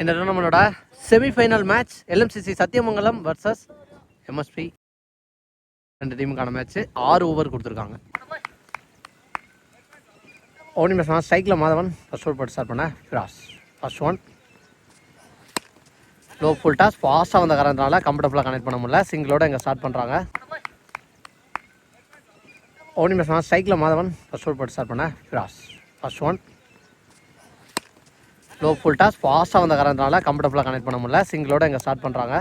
இந்த டோர்னமெண்டோட semifinal match LMCC Sathyamangalam versus MSP ரெண்டு டீமுக்கான மேட்ச் ஆறு ஓவர் கொடுத்துருக்காங்க. ஓனி மேட்ச் ஸ்ட்ரைக்கில் மாதவன் ஃபர்ஸ்ட் ஓவர் போட்டு ஸ்டார்ட் பண்ண ஃபிராஸ் first one low full toss ஃபாஸ்ட்டாக வந்த காரணத்தினால கம்ஃபர்டபுளாக கனெக்ட் பண்ண முடியல. சிங்கிளோட இங்கே ஸ்டார்ட் பண்ணுறாங்க ஓனி மேட்ச் ஸ்ட்ரைக்கில் மாதவன் ஃபர்ஸ்ட் ஓவர் போட்டு ஸ்டார்ட் பண்ண ஃபிராஸ் first one low full toss ஃபாஸ்ட்டாக வந்த காரணத்தினால கம்ஃபர்டபுளாக கனெக்ட் பண்ண முடியல. சிங்கிளோட இங்கே ஸ்டார்ட் பண்ணுறாங்க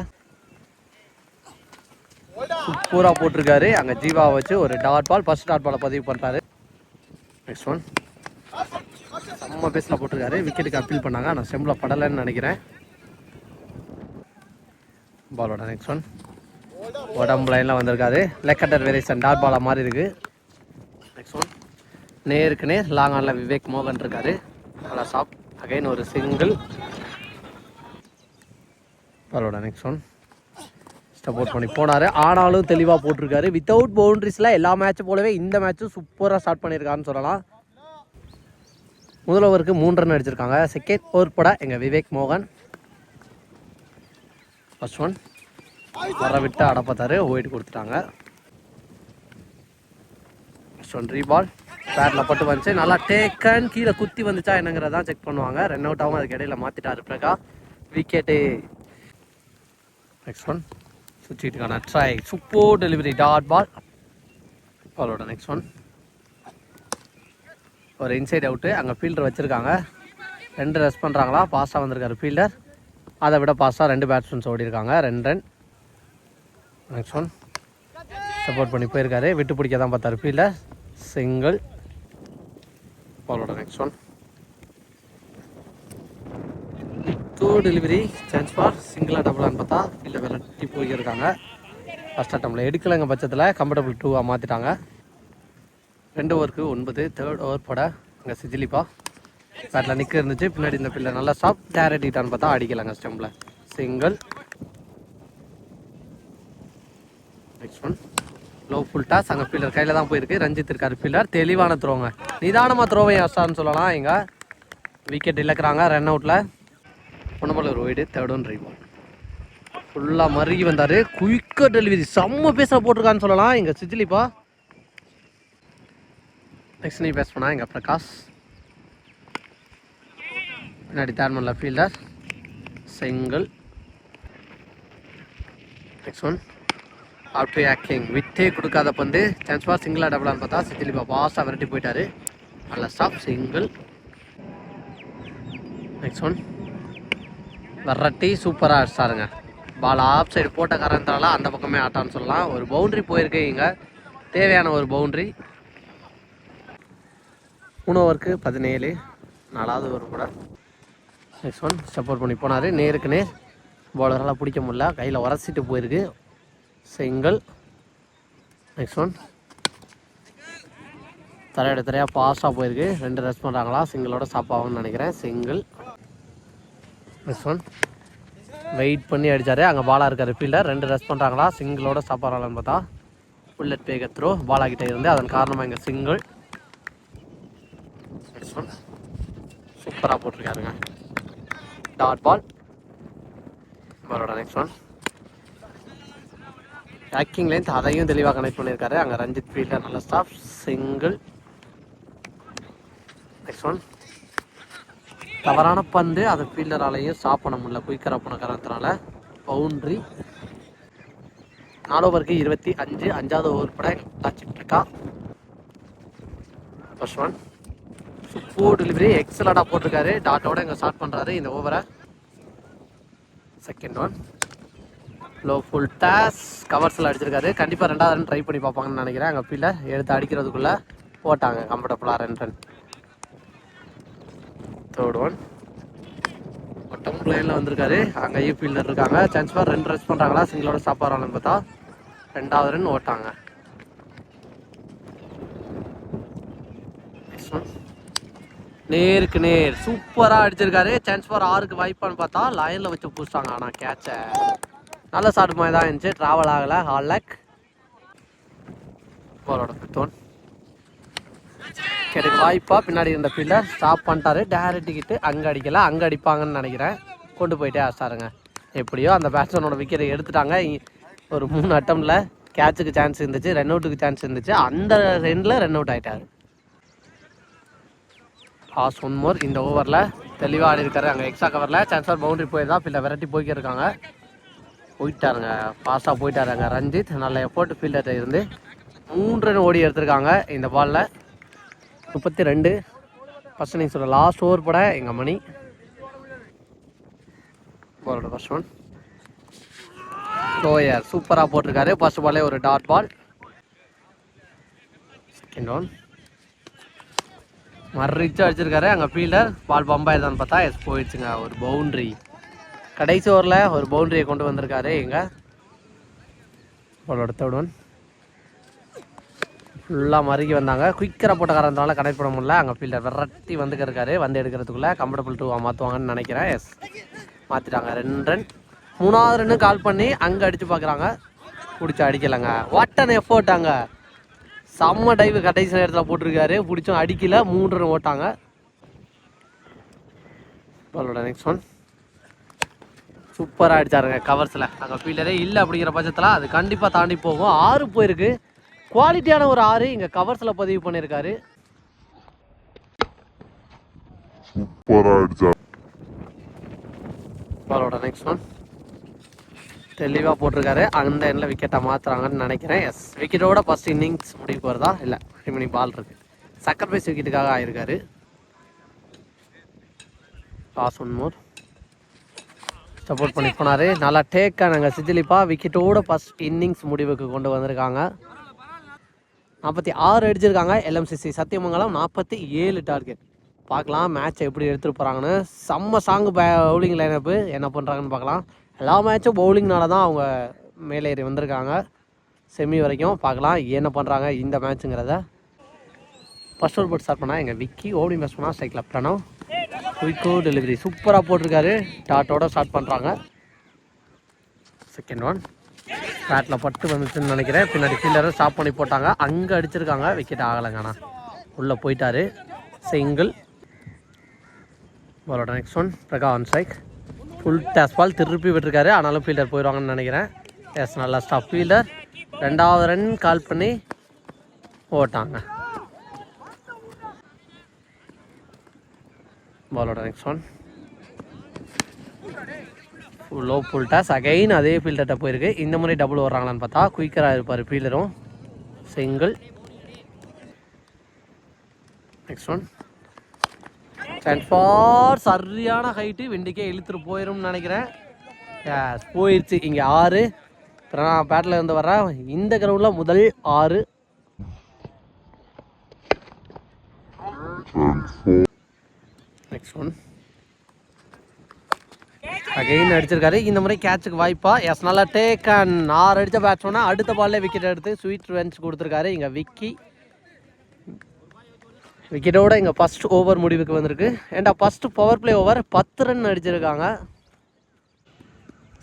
சூப்பராக போட்டிருக்காரு. அங்கே ஜீவாவை வச்சு ஒரு டாட் பால் ஃபர்ஸ்ட் டாட் பாலை பதிவு பண்ணுறாரு நெக்ஸ்ட் ஒன் செம்ம பேஸில் போட்டிருக்காரு. விக்கெட்டுக்கு அப்பீல் பண்ணாங்க. ஆனால் செம்மில் படலைன்னு நினைக்கிறேன். பாலோட நெக்ஸ்ட் ஒன் உடம்பு லைனில் வந்திருக்காரு. லெக்கட்டர் வேரியேஷன் டாட் பாலாக மாதிரி இருக்குது நெக்ஸ்ட் ஒன் நேருக்கு நேர் லாங் ஆனில் விவேக் மோகன் இருக்காரு. நல்லா சாப்பிட்டு அகைன் ஒரு சிங்கிள் பரவாயில்ல நெக்ஸ்ட் ஒன் சப்போர்ட் பண்ணி போனார். ஆனாலும் தெளிவாக போட்டிருக்காரு. வித்தவுட் பவுண்டரிஸில் எல்லா மேட்ச் போலவே இந்த மேட்ச்சும் சூப்பராக ஸ்டார்ட் பண்ணியிருக்காருன்னு சொல்லலாம். முதல் ஓவருக்கு மூன்று ரன் அடிச்சிருக்காங்க. செகண்ட் ஓவர் பட எங்கள் விவேக் மோகன். ஃபர்ஸ்ட் ஒன் வர விட்டு அட பார்த்தாரு ஒயிட் கொடுத்துட்டாங்க. ஃபர்ஸ்ட் ஒன் ரீபால் பேரில் பட்டு வந்துச்சு. நல்லா டேக்கன் கீழே குத்தி வந்துச்சா என்னங்கிறதான் செக் பண்ணுவாங்க. ரன் அவுட் ஆகும் அதுக்கு இடையில மாற்றிட்டாரு பிரகா. Wicket next one சுவிட்சுக்கான try super delivery dot ball பாலோட நெக்ஸ்ட் ஒன் ஒரு இன்சைட் அவுட்டு அங்கே ஃபீல்டர் வச்சுருக்காங்க. ரெண்டு ரெஸ்ட் பண்ணுறாங்களா பாஸ்ட்டாக வந்திருக்காரு ஃபீல்டர் அதை விட பாஸ்ட்டாக ரெண்டு பேட்ஸ்மேன்ஸ் ஓடிருக்காங்க ரெண்டு ரன் நெக்ஸ்ட் ஒன் சப்போர்ட் பண்ணி போயிருக்காரு. விட்டு பிடிக்க தான் பார்த்தாரு ஃபீல்டர் சிங்கிள் பாலோட next one two delivery chance for சிங்கிளாக டபுளான்னு பார்த்தா இல்லை விரட்டி போயிருக்காங்க. ஃபஸ்ட் அட்டம்பில் எடுக்கலைங்க பட்சத்தில் கம்ஃபர்டபுள் டூவாக மாற்றிட்டாங்க ரெண்டு ஓவருக்கு ஒன்பது தேர்ட் ஓவர் போட அங்கே சிஜிலிப்பா பேட்டில் நிற்க இருந்துச்சு பின்னாடி இந்த பிள்ளை நல்லா ஸ்டாப் டேரக்டிட்டான்னு பார்த்தா அடிக்கலாங்க ஸ்டெம்பில் single next one low full toss அங்கே ஃபீல்டர் கையில் தான் போயிருக்கு. ரஞ்சித் இருக்கார் ஃபீல்டர் தெளிவான த்ரோங்க நிதானமாக த்ரோவை அஸ்டான்னு சொல்லலாம் இங்கே. விக்கெட் இழக்கிறாங்க. ரன் அவுட்டில் ஒன்று ரோய்டு ஒரு தேர்ட் ஒன் ரைவ் ஃபுல்லாக மருகி வந்தார். குயிக்காக டெலிவரி செம்ம பேச போட்டிருக்கான்னு சொல்லலாம் இங்கே சிஜிலிப்பா நெக்ஸ்ட் நீ பேஸ் பண்ணா இங்கே பிரகாஷ். பின்னாடி தேர்மனில் ஃபீல்டர் செங்கல். நெக்ஸ்ட் ஒன் அவுட் டு ஆக்கிங் விட்டே கொடுக்காத வந்து சான்ஸ் பார் சிங்கிளாக டபுளான்னு பார்த்தா சித்திலிப்பா பாஸாக விரட்டி போயிட்டார். நல்ல ஸ்டாப் சிங்கிள் நெக்ஸ்ட் ஒன் விரட்டி சூப்பராக அடிச்சாருங்க. பால் ஆஃப் சைடு போட்ட காரணத்தால அந்த பக்கமே ஆட்டான்னு சொல்லலாம். ஒரு பவுண்ட்ரி போயிருக்கு இங்கே. தேவையான ஒரு பவுண்ட்ரி மூணு ஓவருக்கு பதினேழு. நாலாவது ஓவர் கூட. நெக்ஸ்ட் ஒன் சப்போர்ட் பண்ணி போனார். நேருக்கு நேர். பவுலரால் பிடிக்க முடியல. கையில் உரசிட்டு போயிருக்கு. சிங்கிள் நெக்ஸ்ட் ஒன் தரையோட தரையாக பாஸ்டாக போயிருக்கு. ரெண்டு ரெஸ்ட் பண்ணுறாங்களா சிங்கிளோட சாப்பாகும்னு நினைக்கிறேன். சிங்கிள் நெக்ஸ்ட் ஒன் வெயிட் பண்ணி அடித்தார் அங்கே பாலாக இருக்கார். ஃபீல்டர் ரெண்டு ரெஸ்ட் பண்ணுறாங்களா சிங்கிளோட ஸ்டாப் பார்த்தா புல்லட் பேக த்ரோ பாலாகிட்ட இருந்து அதன் காரணமாக இங்கே சிங்கிள் நெக்ஸ்ட் ஒன் சூப்பராக போட்டிருக்காருங்க. டாட் பால் பாலோட நெக்ஸ்ட் ஒன் பேக்கிங் லென்த் அதையும் தெளிவாக கனெக்ட் பண்ணியிருக்காரு. அங்கே ரஞ்சித் ஃபீல்டர் நல்ல ஸ்டாஃப் சிங்கிள் நெக்ஸ்ட் ஒன் தவறான பந்து. அதை ஃபீல்டராலையும் ஸ்டாப் பண்ண முடியல. குயிக்கராக போன காரணத்தினால. பவுண்ட்ரி நாலு ஓவருக்கு இருபத்தி அஞ்சு. அஞ்சாவது ஓவர் பட டாச்சிட்டு ஃபர்ஸ்ட் ஒன் சூப்பர் டெலிவரி எக்ஸலண்டாக போட்டிருக்காரு. டாட்டோட இங்கே ஸ்டார்ட் பண்ணுறாரு இந்த ஓவரை second one low full toss கவர்ஸில் அடிச்சிருக்காரு. கண்டிப்பாக ரெண்டாவது ரன் ட்ரை பண்ணி பார்ப்பாங்கன்னு நினைக்கிறேன். அங்கே ஃபீல்டர் எடுத்து அடிக்கிறதுக்குள்ளே போட்டாங்க. கம்ஃபர்டபுளாக ரெண்டு ரன் தேர்ட் ஒன் ஒட்டம் லைனில் வந்திருக்காரு. அங்கேயும் ஃபீல்டர் இருக்காங்க. சான்ஸ் ஃபார் ரெண்டு ரன்ஸ் பண்ணுறாங்களா சிங்கிளோட ஸ்டாப் ஆகிறாங்கன்னு பார்த்தா ரெண்டாவது ரன் ஓட்டாங்க. நேருக்கு நேர். சூப்பராக அடிச்சிருக்காரு. சான்ஸ் ஃபார் ஆறுக்கு வாய்ப்பான்னு பார்த்தா லைனில் வச்சு பூசிட்டாங்க ஆனால் கேட்சை நல்ல ஷாட் மாதிரி தான் இருந்துச்சு. ட்ராவல் ஆகலை. ஹால் லேக் பாலோட ஃபிஃப்த் கிடைக்க வாய்ப்பா. பின்னாடி இருந்த ஃபீல்டர் ஸ்டாப் பண்ணிட்டாரு. டேரக்ட் அங்கே அடிக்கல. அங்கே அடிப்பாங்கன்னு நினைக்கிறேன். கொண்டு போயிட்டே ஆசாருங்க எப்படியோ அந்த பேட்ஸ்மேனோட விக்கெட்டை எடுத்துட்டாங்க. ஒரு மூணு அட்டம்ல கேட்சுக்கு சான்ஸ் இருந்துச்சு. ரன் அவுட்டுக்கு சான்ஸ் இருந்துச்சு. அந்த ரெண்டில் ரன் அவுட் ஆகிட்டார் லாஸ்ட் ஒன் மோர் இந்த ஓவரில் தெளிவாக ஆடி இருக்காரு அங்கே எக்ஸ்ட்ரா கவரில் சான்சர் பவுண்டரி போயிருந்தா பிள்ளை விரட்டி போய்க்கிருக்காங்க போயிட்டாருங்க. ஃபாஸ்ட்டாக போயிட்டாருங்க ரஞ்சித். நல்ல எஃபோர்ட் ஃபீல்டர் இருந்து. மூன்று ரன் ஓடி எடுத்திருக்காங்க இந்த பாலில் முப்பத்தி ரெண்டு ஃபஸ்ட் இன்னிங்ஸோட லாஸ்ட் ஓவர் பட எங்கள் மணி. பாலோட ஃபர்ஸ்ட் ஒன் லோயர் சூப்பராக போட்டிருக்காரு. ஃபர்ஸ்ட் பாலே ஒரு டாட் பால் செகண்ட் ஒன் மறிச்சு அடிச்சிருக்காரு. அங்கே ஃபீல்டர் பால் பம்பாயிருதான்னு பார்த்தா எஸ் போயிடுச்சுங்க. ஒரு பவுண்ட்ரி கடைசி ஓவரில் ஒரு பவுண்டரியை கொண்டு வந்திருக்காரு. எங்க? பாலோட தேர்ட் ஒன் ஃபுல்லாக மறுகி வந்தாங்க. குயிக்கராக போட்ட காரணத்தினால கனெக்ட் பண்ண முடியல. அங்கே ஃபீல்டர் விரட்டி வந்துக்க இருக்காரு. வந்து எடுக்கிறதுக்குள்ளே கம்ஃபர்டபுள் டூவாக மாற்றுவாங்கன்னு நினைக்கிறேன். எஸ் மாற்றிட்டாங்க ரெண்டு ரன் மூணாவது ரன்னு கால் பண்ணி அங்கே அடித்து பார்க்குறாங்க பிடிச்சி அடிக்கலைங்க. வாட்டன் எஃபோர்ட் அங்கே. செம்ம டைவு கடைசி நேரத்தில் போட்டிருக்காரு. பிடிச்சும் அடிக்கல. மூணு ரன் ஓட்டாங்க. பாலோட நெக்ஸ்ட் ஒன் சூப்பராக அடிச்சாருங்க கவர்ஸில். அங்கே ஃபீல்டரே இல்லை அப்படிங்கிற பட்சத்தில் அது கண்டிப்பாக தாண்டி போகும். ஆறு போயிருக்கு. குவாலிட்டியான ஒரு ஆறு இங்கே கவர்ஸில் பதிவு பண்ணியிருக்காரு சூப்பரா அடிச்சா பாலோட நெக்ஸ்ட் ஒன் தெளிவாக போட்டிருக்காரு. அந்த எண்ணில் விக்கெட்டை மாற்றுறாங்கன்னு நினைக்கிறேன். எஸ் விக்கெட்டோட ஃபர்ஸ்ட் இன்னிங்ஸ் முடிவுக்கு வருதா இல்லை ரிமைனிங் பால் இருக்கு. சக்கர் பைஸ் விக்கெட்டுக்காக ஆயிருக்காரு. லாஸ்ட் ஒன் மோர் சப்போர்ட் பண்ணி போனார். நல்லா டேக் ஆனாங்க சிஜிலிப்பா விக்கெட்டோட ஃபர்ஸ்ட் இன்னிங்ஸ் முடிவுக்கு கொண்டு வந்திருக்காங்க. நாற்பத்தி ஆறு அடிச்சிருக்காங்க. எல்எம்சிசி சத்தியமங்கலம் நாற்பத்தி ஏழு டார்கெட் பார்க்கலாம் மேட்ச்சை எப்படி எடுத்துகிட்டு போகிறாங்கன்னு செம்ம சாங்கு பவுலிங் லைனப்பு என்ன பண்ணுறாங்கன்னு பார்க்கலாம். எல்லா மேட்சும் பவுலிங்னால தான் அவங்க மேலேறி வந்திருக்காங்க. செமி வரைக்கும் பார்க்கலாம். என்ன பண்ணுறாங்க இந்த மேட்ச்சுங்கிறத ஃபர்ஸ்ட் ஒரு போட்டு ஸ்டார்ட் பண்ணால் எங்கள் விக்கி ஓடி மேட்ச் பண்ணால் ஸ்ட்ரைக்கில் பிரணவ் குயிக்கோ டெலிவரி சூப்பராக போட்டிருக்காரு. டாட்டோட ஸ்டார்ட் பண்ணுறாங்க செகண்ட் ஒன் பேட்டில் பட்டு வந்துச்சுன்னு நினைக்கிறேன். பின்னாடி ஃபீல்டரை ஸ்டாப் பண்ணி போட்டாங்க. அங்கே அடிச்சிருக்காங்க. விக்கெட் ஆகலைங்கண்ணா உள்ளே போயிட்டாரு. சிங்கிள் பாலோட next one பிரகா on strike full toss ball திருப்பி விட்டுருக்காரு. ஆனாலும் ஃபீல்டர் போயிடுவாங்கன்னு நினைக்கிறேன். எஸ் நல்லா ஸ்டாப் ஃபீல்டர் ரெண்டாவது ரன் கால் பண்ணி ஓட்டாங்க. பாலோட next one low full toss again அதே ஃபீல்டர்கிட்ட போயிருக்கு. இந்த முறை டபுள் வர்றாங்களான்னு பார்த்தா குயிக்கராக இருப்பார் ஃபீல்டரும் சிங்கிள் நெக்ஸ்ட் ஒன் ஃபார் சரியான ஹைட்டு வெண்டிக்கே இழுத்துட்டு போயிரும்னு நினைக்கிறேன். போயிடுச்சு இங்கே ஆறு. இப்போ நான் பேட்டில் இருந்து வர்றேன். இந்த கிரவுண்டில் முதல் ஆறு. நெக்ஸ்ட் ஒன் அகைன் அடிச்சிருக்காரு இந்த முறை கேட்சுக்கு வாய்ப்பா. எஸ் நல்லா டேக் அண்ட் ஆறு அடித்த பேட்ஸ்மேனா அடுத்த பால்ல விக்கெட் எடுத்து ஸ்வீட் வென்ச் கொடுத்துருக்காரு. இங்கே விக்கி. விக்கெட்டோட இங்கே ஃபஸ்ட் ஓவர் முடிவுக்கு வந்திருக்கு. ஏண்டா ஃபர்ஸ்ட் பவர் பிளே ஓவர் பத்து ரன் அடிச்சிருக்காங்க.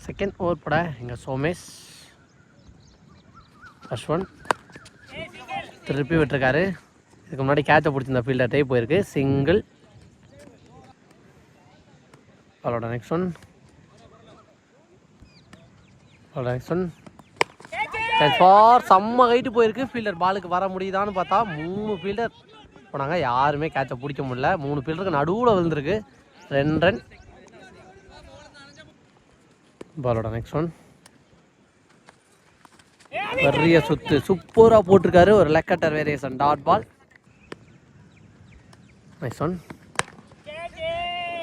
செகண்ட் ஓவர் பட. இங்கே சோமேஷ். ஃபர்ஸ்ட் ஒன் திருப்பி விட்டுருக்காரு. இதுக்கு முன்னாடி கேட்சை பிடிச்சிருந்த ஃபீல்டர்ட்டே போயிருக்கு. சிங்கிள் அவளோட நெக்ஸ்ட் ஒன் அவளோட நெக்ஸ்ட் ஒன் ஃபார் செம்ம ஹைட்டு போயிருக்கு. ஃபீல்டர் பாலுக்கு வர முடியுதான்னு பார்த்தா மூணு ஃபீல்டர் போனாங்க. யாருமே கேட்சை பிடிக்க முடியல. மூணு ஃபீல்டருக்கு நடுவில் விழுந்திருக்கு. ரெண்டு ரன் பாலோட நெக்ஸ்ட் ஒன் பெரிய சுத்து. சூப்பராக போட்டிருக்காரு. ஒரு leg cutter variation dot ball next one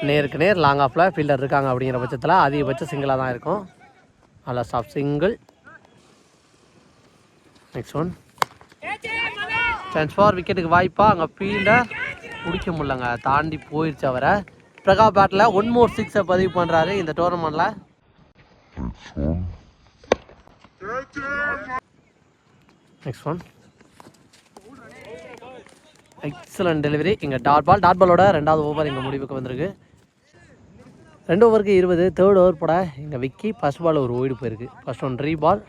நேருக்கு நேர் லாங் ஆஃபில் ஃபீல்டர் இருக்காங்க அப்படிங்கிற பட்சத்தில் அதிகபட்சம் சிங்கிளாக தான் இருக்கும். அதில் ஸ்டாப் சிங்கிள் நெக்ஸ்ட் ஒன் ட்ரான்ஸ்ஃபார் ஃபார் விக்கெட்டுக்கு வாய்ப்பாக அங்கே ஃபீல்டர் பிடிக்க முடியலங்க. தாண்டி போயிடுச்சு அவரை. பிரகா பேட்டில் ஒன் மோர் சிக்ஸை பதிவு பண்ணுறாரு இந்த டோர்னமெண்ட்டில் நெக்ஸ்ட் ஒன் எக்ஸலன்ட் டெலிவரி இங்கே டாட் பால் டாட் பாலோட ரெண்டாவது ஓவர் இங்கே முடிவுக்கு வந்திருக்கு. ரெண்டு ஓவருக்கு இருபது. தேர்ட் ஓவர் போட இங்கே விக்கி. ஃபர்ஸ்ட் பால் ஒரு ஓய்டு போயிருக்கு. ஃபர்ஸ்ட் ஒன் ரீ பால்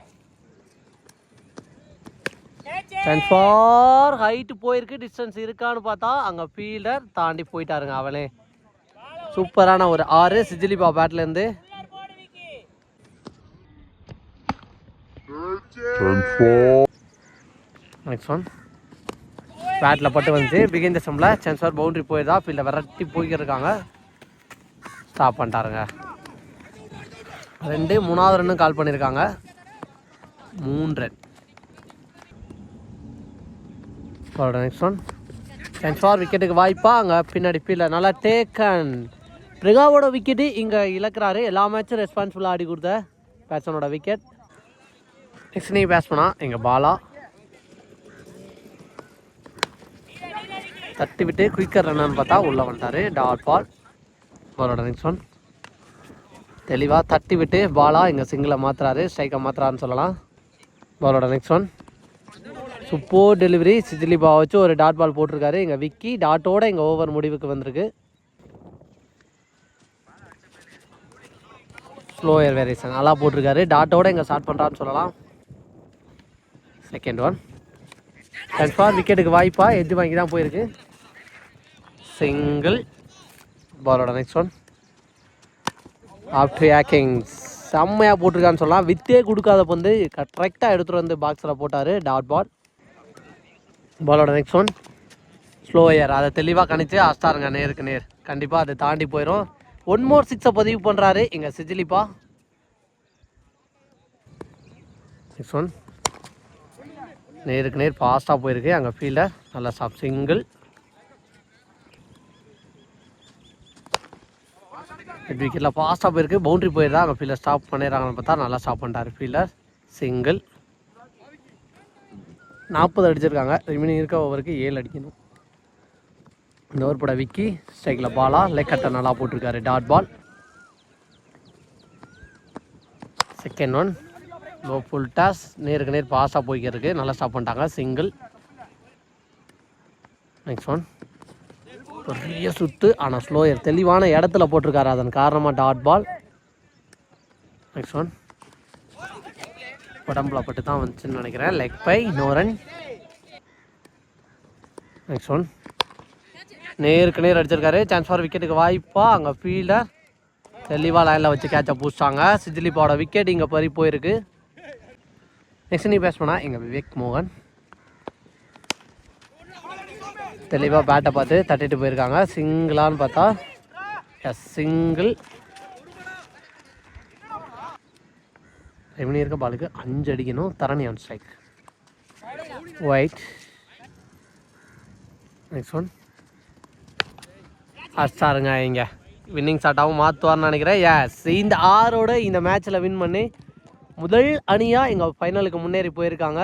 ஃபார் ஹைட்டு போயிருக்கு. டிஸ்டன்ஸ் இருக்கான்னு பார்த்தா அங்கே ஃபீல்டர் தாண்டி போயிட்டாருங்க அவனே சூப்பரான ஒரு ஆறு. சிஜிலிபா பேட்லேருந்து. நெக்ஸ்ட் ஒன் பேட்டில் பட்டு வந்துச்சு. பிகின் தசமில் சென்சார் பவுண்டரி இப்போ இல்லை விரட்டி போய்க்கிருக்காங்க. ஸ்டாப் பண்ணிட்டாருங்க. ரெண்டு மூணாவது ரன்னும் கால் பண்ணியிருக்காங்க மூணு ரன் நெக்ஸ்ட் ஒன் சென்சார் விக்கெட்டுக்கு வாய்ப்பா. அங்கே பின்னாடி ஃபீல்டில் நல்லா டேக்கன் ரிகாவோட விக்கெட்டு இங்கே இழக்கிறாரு. எல்லா மேட்சும் ரெஸ்பான்சிபிளாக ஆடி கொடுத்த பேட்ஸ்மேனோட விக்கெட் நெக்ஸ்ட் நீ பேட்ஸ்மனா எங்கள் பாலா. தட்டி விட்டு குயிக்கர் ரன்னு பார்த்தா உள்ளே வந்துட்டாரு. டாட் பால் பாலோட நெக்ஸ்ட் ஒன் தெளிவாக தட்டி விட்டு பாலா இங்கே சிங்கிளை மாற்றுறாரு ஸ்ட்ரைக்கை மாற்றுறாருன்னு சொல்லலாம். பாலோட நெக்ஸ்ட் ஒன் சூப்பர் டெலிவரி சிஜிலி பா வச்சு ஒரு டாட் பால் போட்டிருக்காரு. இங்கே விக்கி டாட்டோட இங்கே ஓவர் முடிவுக்கு வந்திருக்கு. ஸ்லோயர் வேரியேஷன் நல்லா போட்டிருக்காரு. டாட்டோட இங்கே ஸ்டார்ட் பண்ணுறான்னு சொல்லலாம். செகண்ட் ஒன் கன்ஃபார் விக்கெட்டுக்கு வாய்ப்பா. எட்ஜ் வாங்கி தான் போயிருக்கு. சிங்கிள் பாலோட நெக்ஸ்ட் ஒன் ஆஃப்டர் யாக்கிங் செம்மையாக போட்டிருக்கான்னு சொல்லலாம். வித்தே கொடுக்காத பந்து கரெக்டாக எடுத்துகிட்டு வந்து பாக்ஸில் போட்டார் டாட் பால் பாலோட நெக்ஸ்ட் ஒன் ஸ்லோயர் அதை தெளிவாக கணிச்சு அஸ்டாருங்க நேருக்கு நேர். கண்டிப்பாக அதை தாண்டி போயிடும் ஒன் மோர் சிக்ஸை பதிவு பண்ணுறாரு இங்கே சிஜிலிப்பா. நெக்ஸ்ட் ஒன் நேருக்கு நேர் ஃபாஸ்ட்டாக போயிருக்கு. அங்கே ஃபீல்டர் நல்லா சாப் சிங்கிள் ஹெட் விக்கெட்டில் ஃபாஸ்ட்டாக போயிருக்கு. பவுண்டரி போயிருந்தா அங்கே ஃபீல்டர் ஸ்டாப் பண்ணிடுறாங்கன்னு பார்த்தா நல்லா ஸ்டாப் பண்ணிட்டார் ஃபீல்டர் சிங்கிள் நாற்பது அடிச்சிருக்காங்க. ரிமைனிங் இருக்க ஓவருக்கு ஏழு அடிக்கணும். இந்த ஓவர் பட விக்கி ஸ்ட்ரைக்கில் பாலா லெக் கட்டை நல்லா போட்டிருக்காரு. Dot ball second one low full toss நேருக்கு நேர் பாஸாக போய்க்கிறதுக்கு நல்லா ஸ்டாப் பண்ணிட்டாங்க. சிங்கிள் நெக்ஸ்ட் ஒன் பெரிய சுத்து. ஆனால் ஸ்லோயர் தெளிவான இடத்துல போட்டிருக்காரு அதன் காரணமாக டாட் பால் நெக்ஸ்ட் ஒன் உடம்புல பட்டு தான் வந்துச்சுன்னு நினைக்கிறேன். Leg bye no run next one நேருக்கு நேர் அடிச்சிருக்காரு. சான்ஸ் ஃபார் விக்கெட்டுக்கு வாய்ப்பா. அங்கே ஃபீல்டர் தெளிவாக லைனில் வச்சு கேட்சை பூச்சிட்டாங்க சிஜிலிப்பாவோட விக்கெட் இங்கே பறி போயிருக்கு. நெக்ஸ்ட் நீ பேஸ் எங்கள் விவேக் மோகன். தெளிவாக பேட்டை பார்த்து தட்டிட்டு போயிருக்காங்க. சிங்கிளான்னு பார்த்தா எஸ் சிங்கிள் ரெமினி இருக்க பாலுக்கு அஞ்சு அடிக்கணும். தரணி on strike white next one அஸ்டாருங்க இங்க. வின்னிங் ஷாட்டாகவும் மாற்றுவார்னு நினைக்கிறேன். எஸ் இந்த ஆறோடு இந்த மேட்ச்சில் வின் பண்ணி முதல் அணியாக எங்கள் ஃபைனலுக்கு முன்னேறி போயிருக்காங்க.